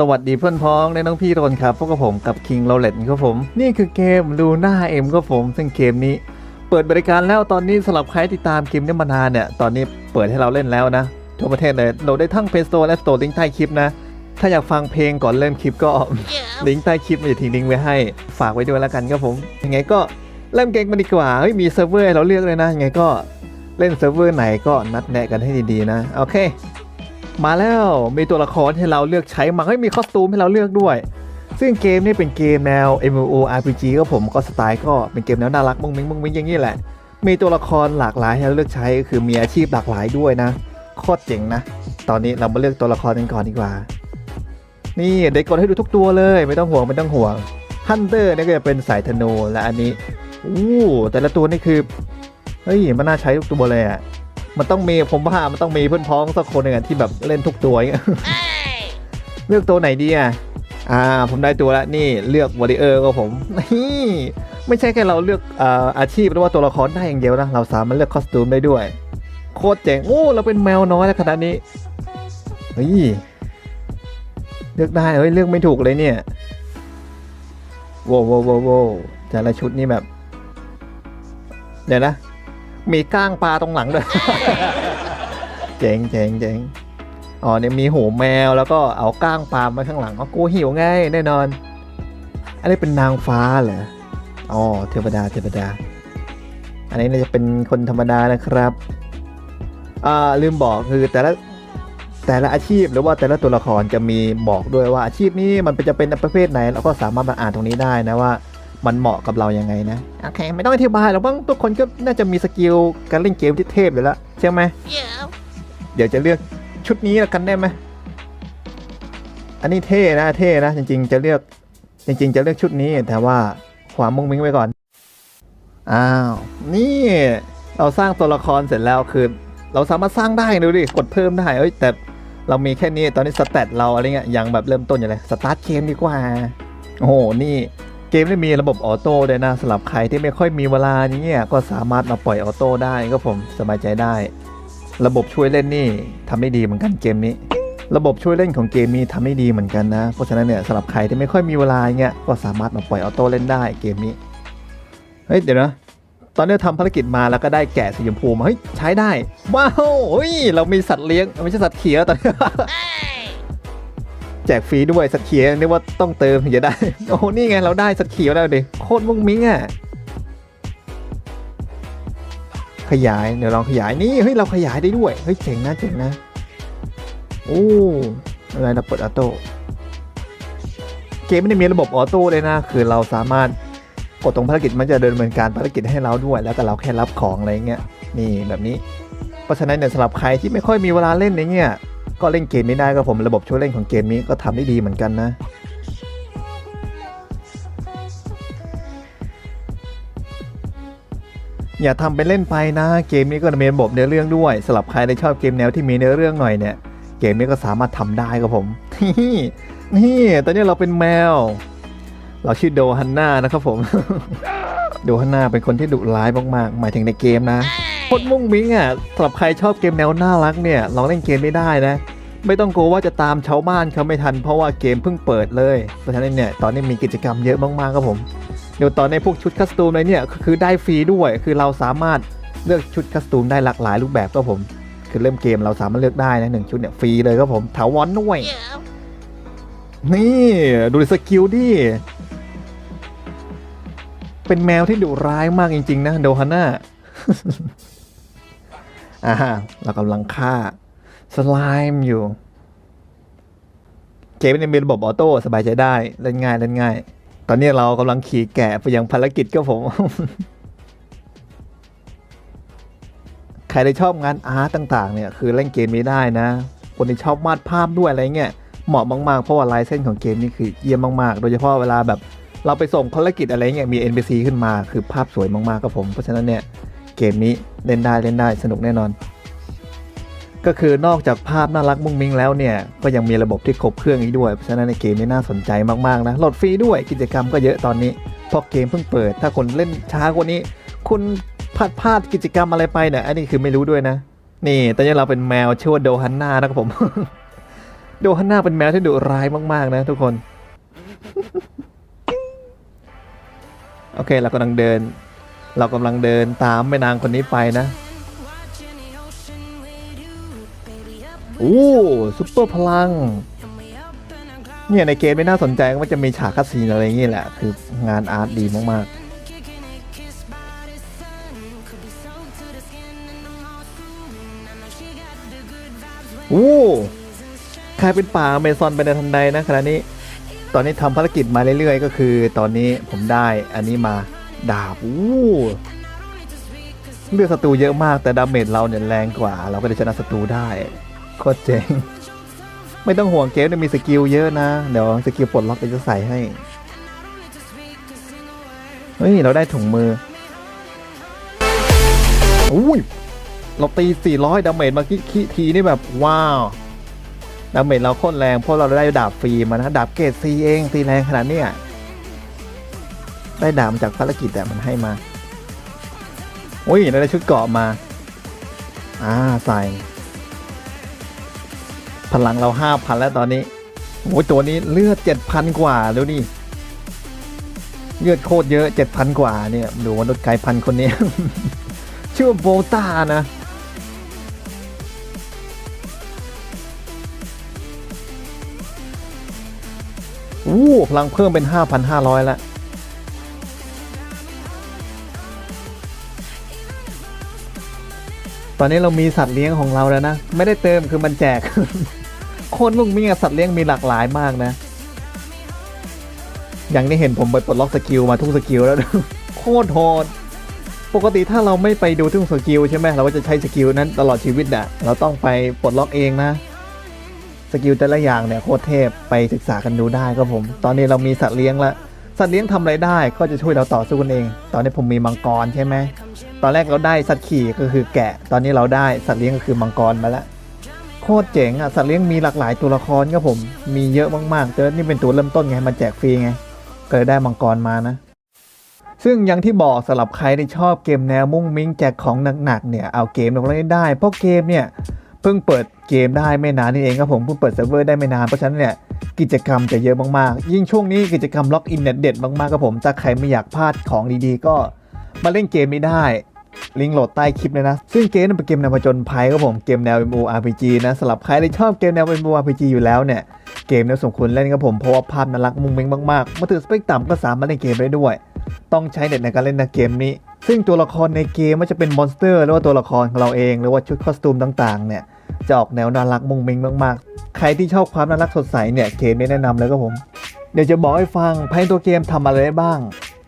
สวัสดีเพื่อนพ้องและน้องพี่ทุกคนครับพวกกับผมกับ King r o l e t ครับผม นี่คือเกมลูน่าเอ็มครับผม ซึ่งเกมนี้ เปิดบริการแล้วตอนนี้สำหรับใครติดตามเกมนี้มานานเนี่ย ตอนนี้เปิดให้เราเล่นแล้วนะ ทั่วประเทศเลยโหลดได้ทั้ง Play Store และ Store ลิงก์ใต้คลิปนะ ถ้าอยากฟังเพลงก่อนเริ่มคลิปก็ ลิงก์ใต้คลิปมันจะทิ้งลิงก์ไว้ให้ฝากไว้ด้วยแล้วกันครับผมยังไงก็เริ่มเกมกันดีกว่าเฮ้ยมีเซิร์ฟเวอร์เราเลือกเลยนะยังไงก็เล่นเซิร์ฟเวอร์ไหนก็นัดแนะกันให้ดีๆนะโอเค มาแล้วมีตัวละครให้เราเลือกใช้มาเฮ้ยมีคอสตูมให้เราเลือกด้วย ซึ่งเกมนี้เป็นเกมแนว MMORPG ก็ผมก็สไตล์ก็เป็นเกมแนวน่ารักมุ้งมิ้งมุ้งมิ้งอย่างนี้แหละ มีตัวละครหลากหลายให้เราเลือกใช้ก็คือมีอาชีพหลากหลายด้วยนะโคตรเจ๋งนะ ตอนนี้เรามาเลือกตัวละครกันก่อนดีกว่า นี่เด็กกดให้ดูทุกตัวเลย ไม่ต้องห่วงไม่ต้องห่วงฮันเตอร์นี่ก็จะเป็นสายธนูและอันนี้อู้แต่ละตัวนี่คือเฮ้ยมันน่าใช้ทุกตัวเลยอะ มันต้องมีผมว่ามันต้องมีเพื่อนพ้องสักคนหนึ่งอะที่แบบเล่นทุกตัวอย่างเงี้ยเลือกตัวไหนดีอะอ่าผมได้ตัวแล้วนี่เลือกวอริเออร์ก็ผมนี่ไม่ใช่แค่เราเลือกอ่าอาชีพหรือว่าตัวละครได้อย่างเดียวนะเราสามารถเลือกคอสตูมได้ด้วย โคตรเจ๋งโอ้เราเป็นแมวน้อยแล้วขนาดนี้เฮ้ยเลือกได้เฮ้ยเลือกไม่ถูกเลยเนี่ยโว้วโว้วโว้วโว้วแต่ละชุดนี่แบบ เดี๋ยวนะ มีก้างปลาตรงหลังด้วย เจ๋งเจ๋งเจ๋งอ๋อเนี่ยมีหูแมวแล้วก็เอาก้างปลามาข้างหลังอ๋อกูหิวไงแน่นอน อันนี้เป็นนางฟ้าเหรออ๋อเทวดาเทวดา อันนี้น่าจะเป็นคนธรรมดานะครับอ่าลืมบอกคือแต่ละแต่ละอาชีพหรือว่าแต่ละตัวละครจะมีบอกด้วยว่าอาชีพนี้มันเป็นจะเป็นประเภทไหน แล้วก็สามารถมาอ่านตรงนี้ได้นะว่า มันเหมาะกับเรายังไงนะโอเค ไม่ต้องอธิบายหรอกบ้างทุกคนก็น่าจะมีสกิลการเล่นเกมที่เทพอยู่แล้วใช่ไหม Yeah. เดี๋ยวจะเลือกชุดนี้ละกันได้ไหมอันนี้เท่นะเท่นะจริง ๆ จะเลือกจริง ๆ จะเลือกชุดนี้แต่ว่าความมุ่งมิ้งไว้ก่อนอ้าวนี่เราสร้างตัวละครเสร็จแล้วคือ เราสามารถสร้างได้ดูดิกดเพิ่มได้เอ้ยแต่เรามีแค่นี้ตอนนี้สเตตเราอะไรเงี้ยยังแบบเริ่มต้นอยู่เลยสตาร์ทเกมดีกว่า โอ้โหนี่ เกมได้มีระบบออโต้ด้วยนะสำหรับใครที่ไม่ค่อยมีเวลาอย่างเงี้ยก็สามารถมาปล่อยออโต้ได้ก็ผมสบายใจได้ ระบบช่วยเล่นนี่ทำได้ดีเหมือนกันเกมนี้ ระบบช่วยเล่นของเกมนี้ทำได้ดีเหมือนกันนะ เพราะฉะนั้นเนี่ยสำหรับใครที่ไม่ค่อยมีเวลาเงี้ยก็สามารถมาปล่อยออโต้เล่นได้เกมนี้เฮ้ยเดี๋ยวนะตอนนี้ทำภารกิจมาแล้วก็ได้แกะสีชมพูมาเฮ้ยใช้ได้ว้าวเฮ้ยเรามีสัตว์เลี้ยงไม่ใช่สัตว์เขียวตอนนี้ แจกฟรีด้วยสัตว์เขียวนึกว่าต้องเติมถึงจะได้ โอ้นี่ไงเราได้สัตว์เขียวแล้วดิโคตรมุ้งมิ้งอะขยายเดี๋ยวลองขยายนี่เฮ้ยเราขยายได้ด้วยเฮ้ยเจ๋งนะเจ๋งนะโอ้อะไรเราเปิดออโต้เกมไม่ได้มีระบบออโต้เลยนะ คือเราสามารถกดตรงภารกิจมันจะเดินดำเนินการภารกิจให้เราด้วย แล้วก็เราแค่รับของอะไรเงี้ยนี่แบบนี้ เพราะฉะนั้นเนี่ยสำหรับใครที่ไม่ค่อยมีเวลาเล่นในเงี้ย ก็เล่นเกมนี้ได้ก็ผมระบบช่วยเล่นของเกมนี้ก็ทำได้ดีเหมือนกันนะอย่าทำเป็นเล่นไปนะ เกมนี้ก็มีระบบเนื้อเรื่องด้วยสำหรับใครที่ชอบเกมแนวที่มีเนื้อเรื่องหน่อยเนี่ย เกมนี้ก็สามารถทำได้ครับผม นี่ตอนนี้เราเป็นแมว เราชื่อโดฮันน่านะครับผม โดฮันน่าเป็นคนที่ดุร้ายมากๆ หมายถึงในเกมนะ โคตรมุ่งมิ้งอะสำหรับใครชอบเกมแนวน่ารักเนี่ยลองเล่นเกมไม่ได้นะ ไม่ต้องกลัวว่าจะตามชาวบ้านเขาไม่ทันเพราะว่าเกมเพิ่งเปิดเลยเพราะฉะนั้นเนี่ยตอนนี้มีกิจกรรมเยอะมากๆครับผมเดี๋ยวตอนในพวกชุดคัสตูมอะไรเนี่ยก็คือได้ฟรีด้วยคือเราสามารถเลือกชุดคัสตูมได้หลากหลายรูปแบบครับผม คือเริ่มเกมเราสามารถเลือกได้นะหนึ่งชุดเนี่ยฟรีเลยครับผมถาวรด้วย Yeah. นี่ดูสกิลดิเป็นแมวที่ดุร้ายมากจริง ๆ นะโดฮาน่า อ่าเรากำลังฆ่าสไลม์อยู่ เกมนี้มีระบบออโต้สบายใจได้เล่นง่ายเล่นง่าย ตอนนี้เรากำลังขี่แกะไปยังภารกิจก็ผม ใครที่ชอบงานอาร์ตต่างๆ เนี่ย คือเล่นเกมนี้ได้นะ คนที่ชอบวาดภาพด้วยอะไรเงี้ยเหมาะมากๆ เพราะว่าลายเส้นของเกมนี่คือเยี่ยมมากๆ โดยเฉพาะเวลาแบบเราไปส่งภารกิจอะไรเงี้ยมี NPC ขึ้นมาคือภาพสวยมากๆครับผม เพราะฉะนั้นเนี่ย เกมนี้เล่นได้เล่นได้สนุกแน่นอน ก็คือนอกจากภาพน่ารักมุ้งมิ้งแล้วเนี่ย ก็ยังมีระบบที่ครบเครื่องอีกด้วย เพราะฉะนั้นในเกมนี้น่าสนใจมากๆนะโหลดฟรีด้วยกิจกรรมก็เยอะตอนนี้เพราะเกมเพิ่งเปิด ถ้าคนเล่นช้ากว่านี้ คุณพลาดพลาดกิจกรรมอะไรไปเนี่ยอันนี้คือไม่รู้ด้วยนะ นี่ตอนนี้เราเป็นแมวชื่อว่าโดฮันนานะครับผมโดฮันนาเป็นแมวที่ดุร้ายมากๆนะทุกคน โอเคเรากำลังเดิน เรากำลังเดินตามแม่นางคนนี้ไปนะโอ้ซุปเปอร์พลังเนี่ยในเกมไม่น่าสนใจก็มันจะมีฉากคัดซีนอะไรอย่างงี้แหละ คืองานอาร์ตดีมาก ๆโอ้กลายเป็นป่าเมซอนไปในทันใดนะขณะนี้ ตอนนี้ทำภารกิจมาเรื่อยๆ ก็คือ ตอนนี้ผมได้อันนี้มา ดาบอู้เลือดศัตรูเยอะมากแต่ดาเมจเราเนี่ยแรงกว่า เราก็จะชนะศัตรูได้โคตรเจ๋งไม่ต้องห่วงเกมเนี่ยมีสกิลเยอะนะ เดี๋ยวสกิลปลดล็อกจะใส่ให้เฮ้ย เราได้ถุงมืออุ้ยเราตี 400 ดาเมจมาคิคิทีนี่แบบ ว้าว ดาเมจเราโคตรแรงเพราะเราได้ดาบฟรีมานะ ดาบเกรดซีเองตีแรงขนาดเนี้ย ได้ดาบมจากภารกิจแต่มันให้มาโอ้ยเราได้ชุดเกาะมา อ่าใส่ พลังเราห้าพันแล้วตอนนี้โอ้ยตัวนี้เลือดเจ็ดพันกว่าแล้วนี่เลือดโคตรเยอะเจ็ดพันกว่าเนี่ยดูมนุษย์ไกลพันคนนี้ ชื่อโบตานะอู้พลังเพิ่มเป็น 5,500 แล้ว ตอนนี้เรามีสัตว์เลี้ยงของเราแล้วนะ ไม่ได้เติมคือมันแจก โคตรลุงมีสัตว์เลี้ยงมีหลากหลายมากนะ อย่างที่เห็นผมไปปลดล็อกสกิลมาทุกสกิลแล้ว โคตรโหด ปกติถ้าเราไม่ไปดูทุกสกิลใช่ไหมเราก็จะใช้สกิลนั้นตลอดชีวิตอะเราต้องไปปลดล็อกเองนะ สกิลแต่ละอย่างเนี่ยโคตรเทพไปศึกษากันดูได้ครับผม ตอนนี้เรามีสัตว์เลี้ยงละ สัตว์เลี้ยงทำอะไรได้ก็จะช่วยเราต่อสู้กันเอง ตอนนี้ผมมีมังกรใช่ไหม ตอนแรกเราได้สัตว์ขี่ก็คือแกะ ตอนนี้เราได้สัตว์เลี้ยงก็คือมังกรมาแล้วโคตรเจ๋งอะสัตว์เลี้ยงมีหลากหลายตัวละครครับผมมีเยอะมากๆแต่นี่เป็นตัวเริ่มต้นไงมันแจกฟรีไงก็เลยได้มังกรมานะ ซึ่งอย่างที่บอกสำหรับใครที่ชอบเกมแนวมุ่งมิ้งแจกของหนักๆเนี่ยเอาเกมลงเล่นได้ เพราะเกมเนี่ยเพิ่งเปิดเกมได้ไม่นานนี่เองครับผมเพิ่งเปิดเซิร์ฟเวอร์ได้ไม่นานเพราะฉะนั้นเนี่ยกิจกรรมจะเยอะมากๆ ยิ่งช่วงนี้กิจกรรมล็อกอินเน็ตเด็ดมากๆครับผมถ้าใครไม่อยากพลาดของดีๆ ก็ มาเล่นเกมนี้ได้ลิงก์โหลดใต้คลิปเลยนะ ซึ่งเกมนั้นเป็นเกมแนวผจญภัยครับผม เกมแนว MMORPG นะสำหรับใครที่ชอบเกมแนว MMORPG อยู่แล้วเนี่ย เกมนี้สมควรเล่นครับผม เพราะว่าภาพน่ารักมุ้งมิ้งมากๆมาถึงสเปคต่ำก็สามารถเล่นเกมได้ด้วย ต้องใช้เน็ตในการเล่นนะเกมนี้ ซึ่งตัวละครในเกมไม่ว่าจะเป็นมอนสเตอร์หรือว่าตัวละครของเราเอง หรือว่าชุดคอสตูมต่างๆ เนี่ย จะออกแนวน่ารักมุ้งมิงมากๆ ใครที่ชอบความน่ารักสดใสเนี่ยเกมนี้แนะนำเลยครับผม เดี๋ยวจะบอกให้ฟังภายในตัวเกมทำอะไรได้บ้าง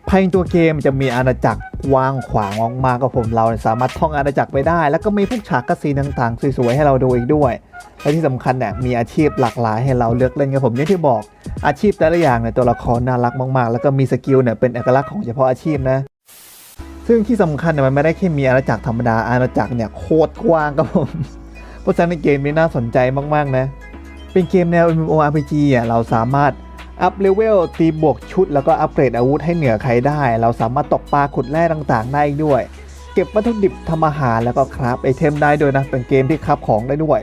ภายในตัวเกมจะมีอาณาจักร กว้างขวางมากๆครับผมเราสามารถท่องอาณาจักรไปได้ แล้วก็มีพวกฉากกระซีต่างๆ สวยๆให้เราดูอีกด้วย และที่สำคัญเนี่ยมีอาชีพหลากหลายให้เราเลือกเล่นครับผมอย่างที่บอกอาชีพแต่ละอย่างเนี่ยตัวละครน่ารักมากๆ แล้วก็มีสกิลเนี่ยเป็นเอกลักษณ์ของเฉพาะอาชีพนะซึ่งที่สำคัญเนี่ยมันไม่ได้แค่มีอาณาจักรธรรมดาอาณาจักรเนี่ยโคตรกว้างครับผมเพราะฉะนั้นเกมนี้น่าสนใจมากๆนะเป็นเกมแนว MMORPG อะเราสามารถ อัพเลเวลตีบวกชุด แล้วก็อัปเกรดอาวุธให้เหนือใครได้ เราสามารถตกปลาขุดแร่ต่างๆ ได้ด้วย เก็บวัตถุดิบทำอาหารแล้วก็คราฟไอเทมได้ด้วยนะ เป็นเกมที่คราฟของได้ด้วย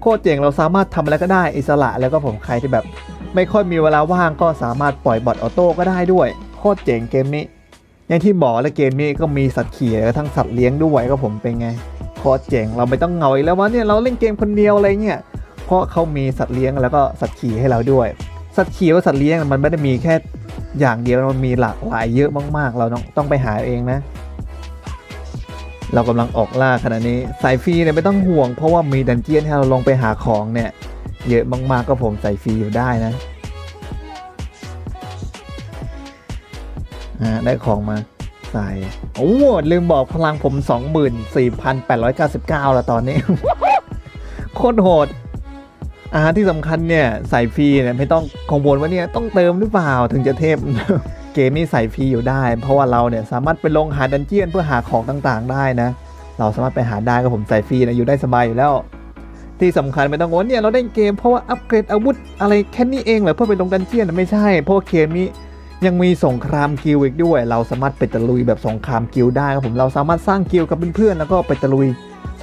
โคตรเจ๋งเราสามารถทำอะไรก็ได้อิสระแล้วก็ผมใครที่แบบ ไม่ค่อยมีเวลาว่างก็สามารถปล่อยบอทออโต้ก็ได้ด้วย โคตรเจ๋งเกมนี้อย่างที่บอกและเกมนี้ก็มีสัตว์ขี่และทั้งสัตว์เลี้ยงด้วยก็ผมเป็นไงโคตรเจ๋งเราไม่ต้องเหงาอีกแล้วว่าเนี่ยเราเล่นเกมคนเดียวอะไรเงี้ยเพราะเขามีสัตว์เลี้ยงแล้วก็สัตว์ขี่ให้เราด้วย สัตว์เขี่กับสัตว์เลี้ยงมันไม่ได้มีแค่อย่างเดียวมันมีหลากหลายเยอะมากๆ เราต้องต้องไปหาเองนะ เรากำลังออกล่าขณะนี้สายฟรีเนี่ยไม่ต้องห่วง เพราะว่ามีดันเจียนให้เราลงไปหาของเนี่ยเยอะมากๆก็ผมใส่ฟรีอยู่ได้นะอ่าได้ของมาใส่โอ้ลืมบอกพลังผม 24,899 แล้วตอนนี้ โคตรโหด อาหารที่สำคัญเนี่ยใส่ฟรีเนี่ยไม่ต้องกังวลว่าเนี่ยต้องเติมหรือเปล่าถึงจะเทพเกมนี้ใส่ฟรีอยู่ได้ เพราะว่าเราเนี่ยสามารถไปลงหาดันเจียนเพื่อหาของต่างๆ ได้นะ เราสามารถไปหาได้ก็ผมใส่ฟรีนะอยู่ได้สบายอยู่แล้ว ที่สำคัญไม่ต้องกังวลเนี่ยเราได้เกมเพราะว่าอัปเกรดอาวุธอะไรแค่นี้เองเหรอเพื่อไปลงดันเจียนไม่ใช่ เพราะเกมนี้ยังมีสงครามกิลด์อีกด้วย เราสามารถไปตะลุยแบบสงครามกิลด์ได้ครับผมเราสามารถสร้างกิลด์กับเพื่อนๆแล้วก็ไปตะลุย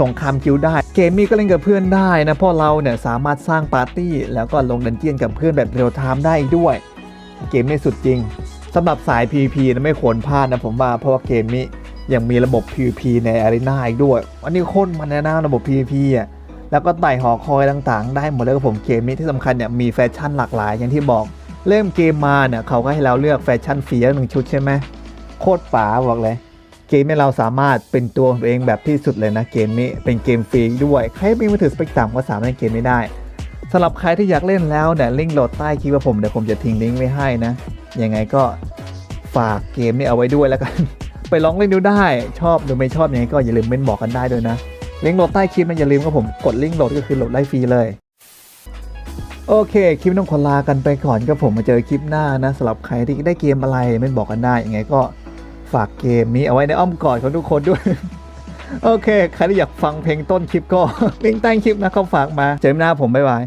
สงครามคิวได้ เกมนี้ก็เล่นกับเพื่อนได้นะเพราะเราเนี่ยสามารถสร้างปาร์ตี้ แล้วก็ลงดันเจียนกับเพื่อนแบบเรียลไทม์ได้อีกด้วย เกมนี้สุดจริงสำหรับสาย PVP นะไม่ควรพลาดนะผมว่าเพราะว่าเกมนี้ยังมีระบบ PVP ในอารีนาอีกด้วยอันนี้โคตรมันนะระบบ PVP อะแล้วก็ไต่หอคอยต่างๆ ได้หมดเลยครับผมเกมนี้ที่สำคัญเนี่ยมีแฟชั่นหลากหลายอย่างที่บอก เริ่มเกมมาเนี่ยเขาก็ให้เราเลือกแฟชั่นฟรีหนึ่งชุดใช่ไหมโคตรป๋าบอกเลย เกมนี้เราสามารถเป็นตัวของตัวเองแบบที่สุดเลยนะเกมนี้เป็นเกมฟรีด้วย ใครมีมือถือสเปกตรัมก็สามารถเล่นเกมนี้ได้สำหรับใครที่อยากเล่นแล้วเนี่ยลิงก์โหลดใต้คลิปว่าผมเดี๋ยวผมจะทิ้งลิงก์ไว้ให้นะยังไงก็ฝากเกมนี้เอาไว้ด้วยแล้วกัน ไปลองเล่นดูได้ ชอบหรือไม่ชอบยังไงก็อย่าลืมเม้นบอกกันได้ด้วยนะลิงก์โหลดใต้คลิปนะอย่าลืมครับผมกดลิงก์โหลดก็คือโหลดได้ฟรีเลยโอเค คลิปต้องขอลากันไปก่อนก็ผมมาเจอคลิปหน้านะสำหรับใครที่ได้เกมอะไรไม่บอกกันได้ยังไงก็ ฝากเกมนี้เอาไว้ในอ้อมกอดของทุกคนด้วย โอเค ใครที่อยากฟังเพลงต้นคลิปก็ลิงก์ใต้คลิปนะเขาฝากมา เจอกันหน้าผมบ๊ายบาย